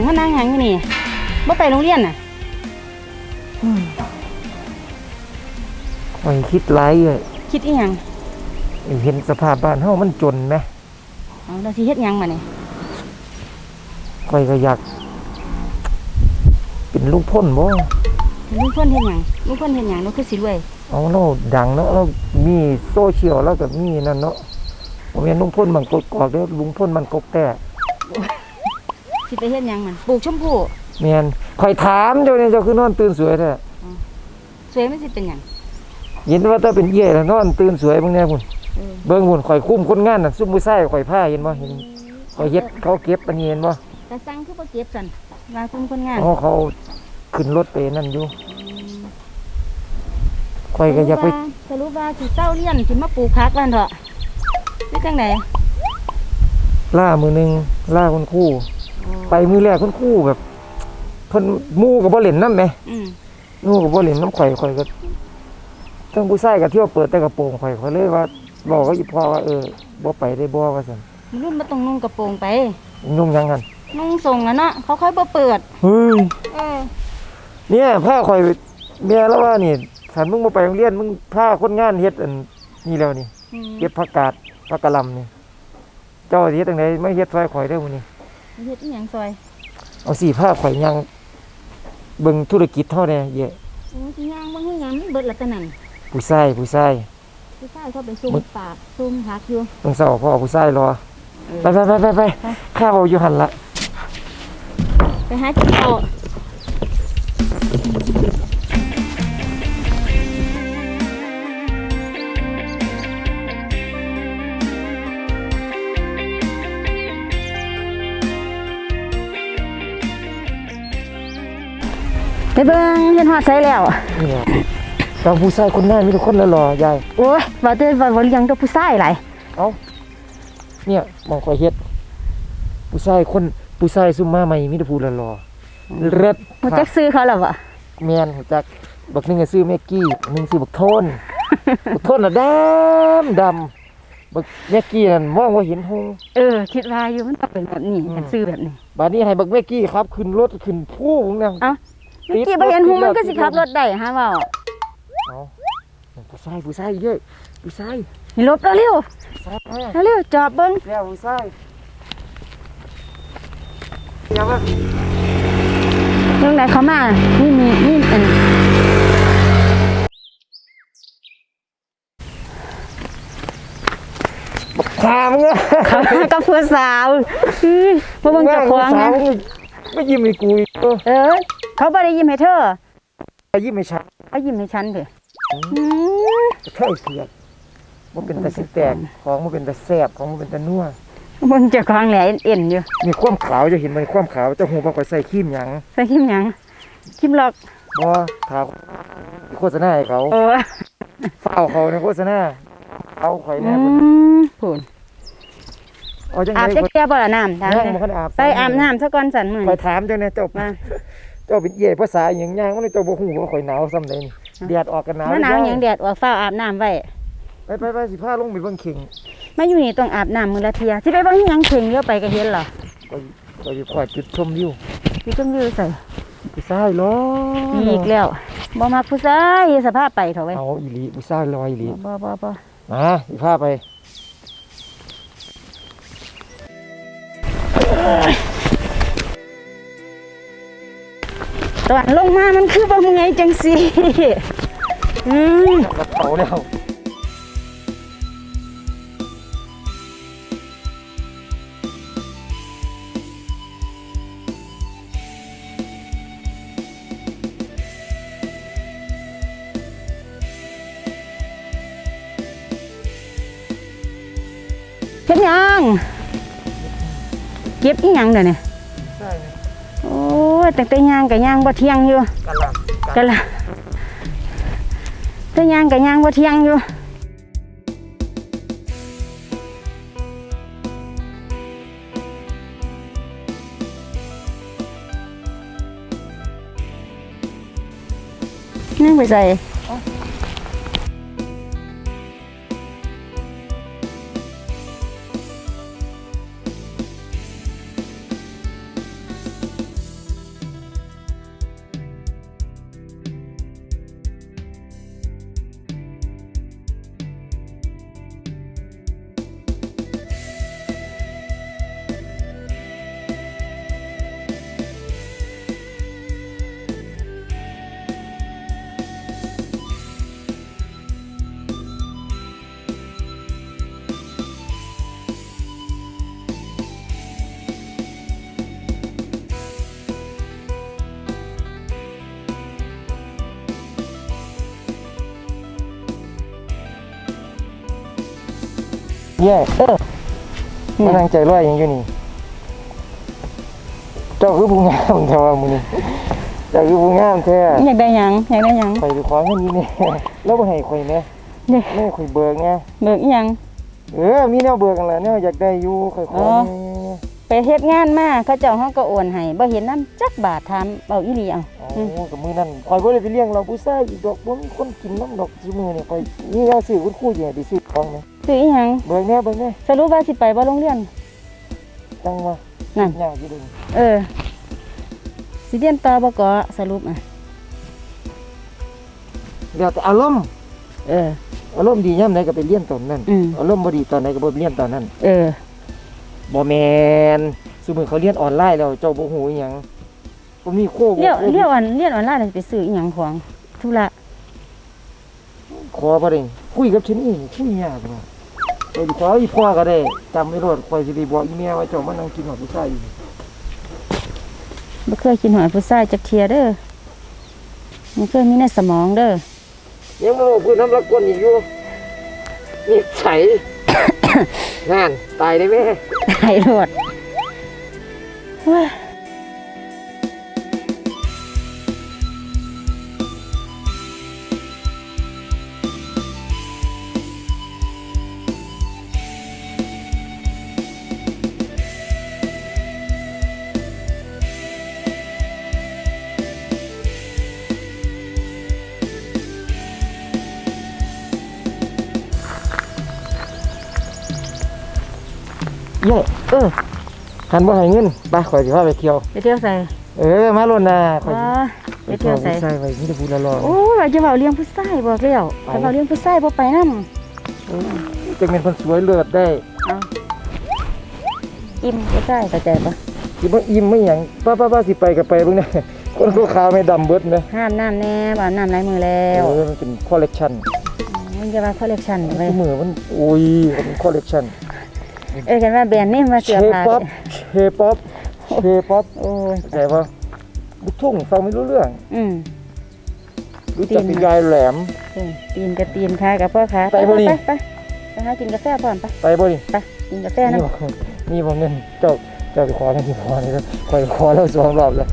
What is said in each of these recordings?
บึงมานั่งหยังอยู่นี่บ่ไปโรงเรียนน่ะข่อยคิดหลายเอ้ยคิดอีหยังเห็นสภาพบ้านเฮามันจนไหมเอาแล้วสิเฮ็ดหยังมานี่ข่อยก็อยาก เป็นลูกพ่นบ่ลุงพ่นเฮ็ดหยังลุงพ่นเฮ็ดหยังเราคือสิรวยเอาเราดังเนาะเรามีโซเชียลแล้วก็มีนั่นเนาะผมเห็นลุงพ่นมันกกอกเด้อลุงพ่นมันกกแต่ สิไปเฮ็ดหยังมันปลูกชมพู่แม่นข่อยถามเจ้าเนี่ยเจ้าคือนอนตื่นสวยแท้สวยมันสิเป็นหยังเห็นว่าถ้าเป็นเอี้ยแล้วนอนตื่นสวยเบิ่งแน่พุ่นเออเบิ่งพุ่นข่อยคุ้มคนงานน่ะซุ่มมือไส้ข่อยผ้าเห็นบ่เห็นข่อยเฮ็ดเขาเก็บอันนี้เห็นบ่แต่สั่งคือบ่เก็บซั่นลาคุมคนงานอ๋อเขาขึ้นรถไปนั่นอยู่ข่อยก็อยากไปสรุปว่าสิเศร้าเรียนสิมาปลูกผักบ้านเถอะหรือจังไดล่ามือหนึงล่าคุณครู่ ไปมือแรกคุณครู่แบบเพิ่นหมู่ก็บ่เล่นนำแหมอืมหมู่ก็บ่เล่นน้ำข่อยข่อยก็ทั้งผู้ชายก็เที่ยวเปิดแต่กระโปรงข่อยข่อยเลยว่าบอกกับอีพ่อว่าเออบ่ไปได้บ่ว่าซั่นมันรุ่นบ่ต้องนุ่งกระโปรงไป ยุ่งยังกันนุ่งทรงอะเนาะเขาค่อยบ่เปิด เฮ้ยเออเนี่ยผ้าข่อยเมียแล้วว่านี่สันมึงมาไปโรงเรียนมึงผ้าคนงานเฮ็ดอันนี่แล้วนี่ อืมเก็บผักกาดผักกะหล่ำนี่เจ้าสิเฮ็ดจังไดไม่เฮ็ดซอยข่อยเด้อมื้อนี้ เฮ็ดอีหยังซอยเอาสิผ้าข่อยยังเบิ่งธุรกิจเท่าแน่เยอะโอ้สิย่างบ่ฮู้หยังเบิดละแต่นั้นผู้ชายผู้ชายผู้ชายเขาไปซุ่มปากซุ่มผักอยู่เบิ่งเช้าพ่อผู้ชายรอเออไปไปไปไปไปข้าวอยู่หั่นละไปหากินข้าว เบิ่งเห็นฮอดไสแล้วนี่แหละตอนผู้ชายคนหน้ามีแต่คนละรอยาย โอ้ยว่าแต่ว่าบ่เลี้ยงตัวผู้ชายหลายเอ้าเนี่ยมองข่อยเฮ็ด ผู้ชายคนผู้ชายซุมมาใหม่มีแต่ผู้ละรอเลิศบ่จักซื้อเขาแล้วบ่แมนรู้จักบักหนึงก็ซื้อแม็กกี้บักหนึงซื้อบักโทน บักโทนน่ะดำดำบักแม็กกี้นั่นมองว่าเห็นหง เออ คิดว่าอยู่มันต้องเป็นแบบนี้กันซื้อแบบนี้บัดนี้ให้บักแม็กกี้ครับ ขึ้นรถขึ้นผู้ของนางเอ้า เมื่อกี้บ่เห็นหูมันก็สิขับรถได้ฮะเว้าเอาผู้ชายผู้ชายเยอะผู้ชายนี่หลบเร็วผู้ชายมาๆเร็วๆจอบเบิ่งแล้วผู้ชายยังว่าเรื่องใดเขามานี่มีนี่อันบักขามงอะเขามากับผู้สาวอื้อบ่เบิ่งเจ้าของสานะวมึงไม่ยิ้มให้กูอีกเออ เออเขาบ่ได้ยิ้มให้เธอยิ้มให้ฉันเขายิ้มให้ฉันเด้ออือืมเท่เผือกมันเป็นตะสิแตกของมันเป็นตะแสบของมันเป็นตะนัวเบิ่งเจ้าของแหละเอ็นๆอยู่มีความขาวจะเห็นมันความขาวเจะหูบอกไปใส่ครีมหยังใส่คิมหยังคิมหลอกบ่ทาโฆษณาให้เขาเออ เฝ้าเขาในโฆษณาเอาข่อยอืแน่พุ่นมพูนเอาจังอาบได๋จักเที่ยบ่ล่ะน้ำถามย่างเลยบ่คันอาบไปอาบน้ำซะก่อนสันมื้อข่อยนี้ถามจังได๋เจ้ามา เจ้าเป็นเย่ภาษาหยังย่างมันเจ้าบ่ฮู้ว่าข่อยหนาวซ้ำใดนี่แดดออกกันหนาวมะนาวหยังแดดออกฟ้าวอาบน้ำไว้ไปไปไปสิพาลงไปเบิ่งเข่งมาอยู่นี่ต้องอาบน้ำมื้อละเที่ยสิไปเบิ่งหยังเข่งเยอะไปก็เห็นเหรอข่อยข่อยสิขอจุดชมวิวพี่ก็อยู่ใส่ผู้ชายรออีกแล้วบ่มักผู้ชายสภาพไปเถอะเว้ยเอาอีหลีผู้ชายรออีหลีบ่บ่บ่มาสิพาไป ตอนลงมามันคือบ่เมื่อยจังสิอืมกระเป๋าแล้วเฮ็ดหยังเก็บอีหยังเด้อเนี่ยใช่ไหมโอ้ ยตั้งแต่ย่างก็ย่างบ่เที่ยงอยู่กัน เที่ยงอยู่นั่งไปใส่แย่เออนี่มานั่งใจร้อยอย่างอยู่นี่ เจ้าคือผู้งามแท้ว่ามื้อนี้เจ้าคือผู้งามแท้อยากได้หยังอยากได้หยังข่อยไปขอเงินอยู่นี่แล้วบ่ให้ข่อยแหน่เด้ไม่ให้ข่อยเบิกไงเบิกอีหยังเออมีแนวเบิกกันแหละแนวอยากได้อยู่ข่อยขออ๋อแหน่ไปเฮ็ดงานมาเขาเจ้าเฮาก็โอนให้บ่เห็นน้ำจักบาทถามเอาอีหลีเอาโอ้กับมือนั่นข่อยบ่ได้ไปเลี้ยงเราผู้ชายอีกดอกบ่มีคนกินน้ำดอกซุมื้อนี่ข่อยนี่ว่าซื้อคุณครูอยู่ให้ไปซื้อของนะ ซื้ออีหยังเบิกแหน่เบิกแหน่สรุปว่าสิไปบ่โรงเรียนจังว่านั่น ยากอยู่เด้อเออ สิเรียนต่อบ่ก็สรุปอะแล้วแต่อารมณ์เออ อารมณ์ดียามใดก็ไปเรียนตอนนั้นอืม อารมณ์บ่ดีตอนไหนก็บ่ไปเรียนตอนนั้นเออ บ่แม่นซุมื้อเขาเรียนออนไลน์แล้วเจ้าบ่ฮู้อีหยังบ่มีโคบ่เรียกโควิดเรียกออนเรียนออนไลน์แล้วสิไปซื้ออีหยังของธุระขอบ่ได้ คุยกับฉันนี่คุยยากเนาะไปดิขออีพ่อก็ได้จำไว้โลดข่อยสิได้บอกอีแม่ว่าเจ้ามานั่งกินหอดผู้ชายอยู่บ่เคยกินหอยผู้ชายจักเทียเด้อมันเคยมีในสมองเด้อยังบ่รู้พูดน้ำรักกวนอีกอยู่นิสัยงานตายได้แม่ตายโลดเฮ้ย เย้เออคันบ่ให้เงินไปข่อยสิพาไปเที่ยว ไปเที่ยวใส่เออมาโลดนะข่อยอ๋อสิ ไปเที่ยวใส่ผู้ชายไว้มีแต่ผู้ละรอโอ้ยว่าจะเว้าเลี้ยงผู้ชายบอกแล้วไปถ้าเว้าเลี้ยงผู้ชายบ่ไปนำจังเป็นคนสวยเลิศได้เอาอิ่มผู้ชายเข้าใจปะสิบ่อิ่มไม่หยังป้าๆๆสิไปก็ไปเบิ่งแน่คนขาวๆไม่ดำเบิดนะห้ามน้ำแน่บ่อาบน้ำหลายมือแล้วเออมันเป็นคอลเลกชันมันจะว่าคอลเลคชันไปทุกมือมันโอ้ยมันเป็นคอลเลกชัน เอ้ยกันว่าแบรนด์เนมมาเชเสื้อผ้าป๊อปเชป๊อปเชป๊อปโอ้ยเข้าใจป่ะลูกทุ่งฟังไม่รู้เรื่อง อืมรู้จักเป็นยายแหลมเออตีนกับตีนขากับพ่อขาไปบ่นี่ไปไปไปหากินกาแฟพร้อมไปไปบ่ดิไปกินกาแฟนี่นะบ่นี่บ่เงินเจ้าเจ้าไปขอแล้วที่ขอนี่ก็คอยขอแล้วสองรอบแล้ว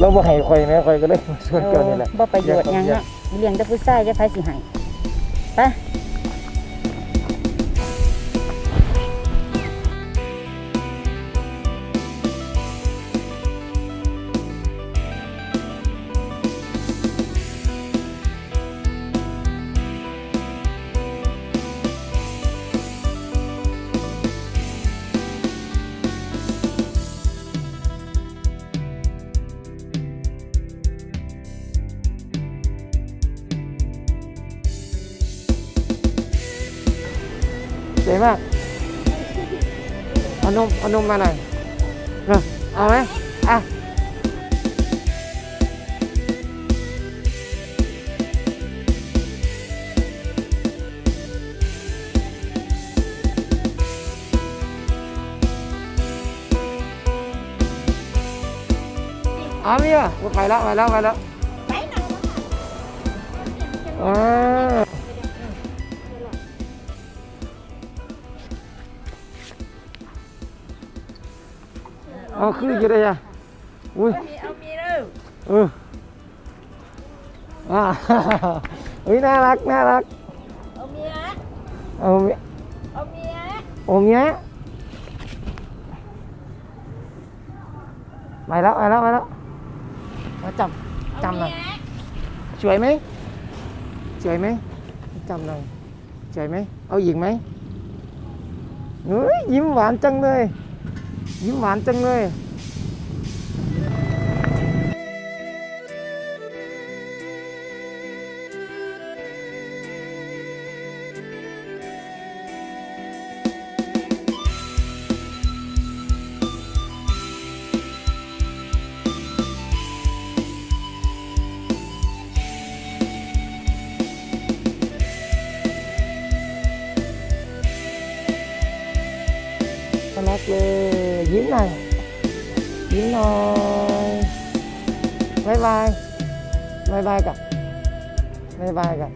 เราบ่ให้คอยแม่คอยก็เลยมาชวนเจ้านี่แหละบ่ประโยชน์หยังเนาะเลี้ยงแต่ผู้ชายจะไผสิให้ไป วยมาก เอานม เอานมมาหน่อยเออเอาไหมอะเอาเมียไปแล้วไปแล้วไปแล้วไปไหนวะ เอาคืออยู่ได้ยังอุ้ยเอามีเด้อเอออ่าอุ้ยน่ารักน่ารักเอาเมียเอาเมียเอาเมียโอเมียไปแล้วไปแล้วไปแล้วมาจับจำหน่อยสวยไหมสวยไหมจำหน่อยสวยไหมเอาอีกไหมเฮ้ยยิ้มหวานจังเลย ยิ้มหวานจังเลย หน่อยบายบายบายบายกันบายบายกัน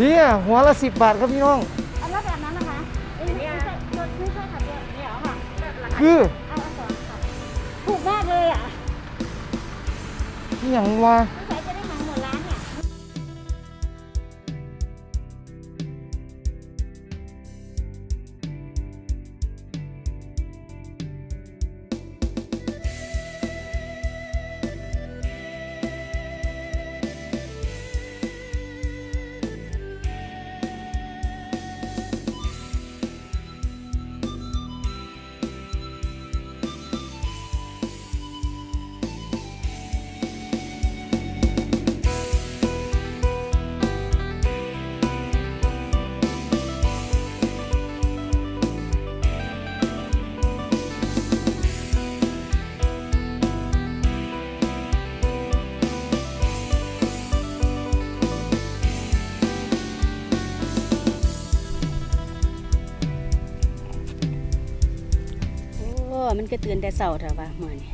เบี้ยหัวละสิบบาทครับพี่น้องอาแล้แบบนั้นนะคะเอ้ยไม่ใช่ค่ะยเดี๋ยวค่ะ คือ อห มันก็ตื่นแต่เสาร์เถอะว่าเมื่อนี่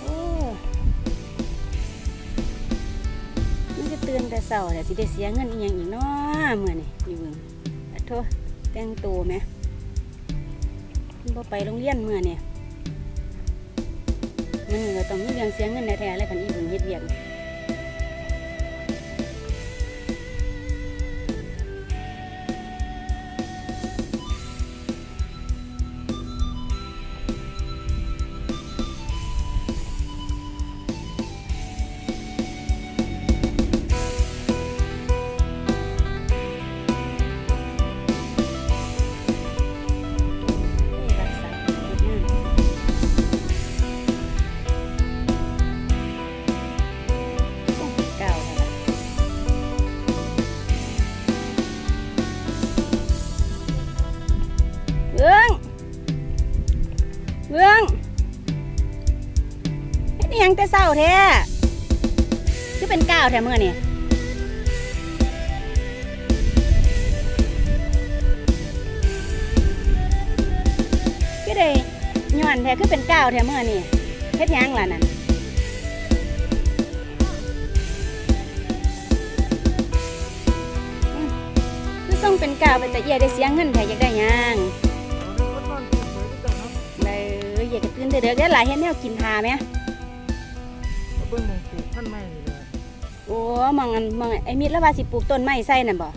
โอ้มันก็ตื่นแต่เสาร์แต่สิได้เสียเงินอีหยังอีกเนาะเมื่อนี่อยู่เบิ่งอะโทษแต่งตัวไหม บ่ไปโรงเรียนเมื่อเนี่ยมันก็ต้องมีเรื่องเสียเงินแท้ๆอะไรกันอีกเฮ็ดเวียก หยังแต่เศร้าแท้คือเป็นก้าวแท้เมื่อนี่คือได้ย้อนแท้คือเป็นก้าวแท้เมื่อนี่เฮ็ดหยังล่ะนั่นอืมคือส่งเป็นก้าวเป็นแต่เอียได้เสียเงินแท้อยากได้หยังเลยอยากจะตื่นแต่เด็กได้หลายเฮ็ดแนวกินทาไหม เบิ้งมงปลูกท่านไม้นี่เลยโอ้มองอันมองอันไอ้มิดแล้วว่าสิปลูกต้นไม้ใส่นั่นบ่